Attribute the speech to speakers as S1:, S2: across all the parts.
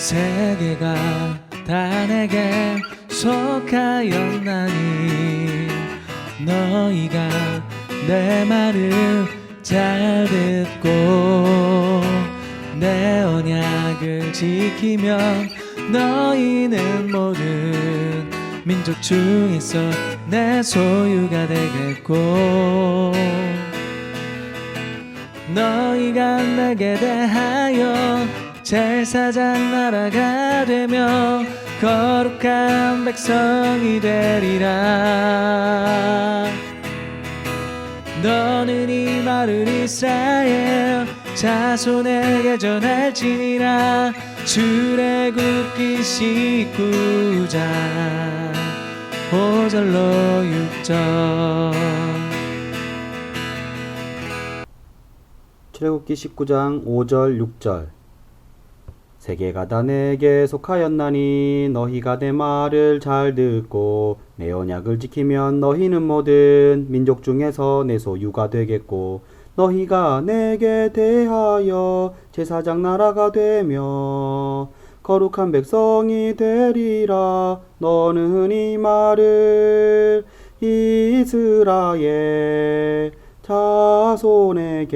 S1: 세계가 다 내게 속하였나니 너희가 내 말을 잘 듣고 내 언약을 지키면 너희는 모든 민족 중에서 내 소유가 되겠고 너희가 내게 대하여 제사장 나라가 되며 거룩한 백성이 되리라. 너는 이 말을 이스라엘 자손에게 전할지니라. 출애굽기 19장 5절로 6절.
S2: 출애굽기 19장 5절 6절 세계가 다 내게 속하였나니 너희가 내 말을 잘 듣고 내 언약을 지키면 너희는 모든 민족 중에서 내 소유가 되겠고 너희가 내게 대하여 제사장 나라가 되며 거룩한 백성이 되리라. 너는 이 말을 이스라엘 자손에게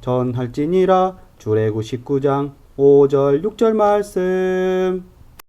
S2: 전할지니라. 주례구 19장 5절 6절 말씀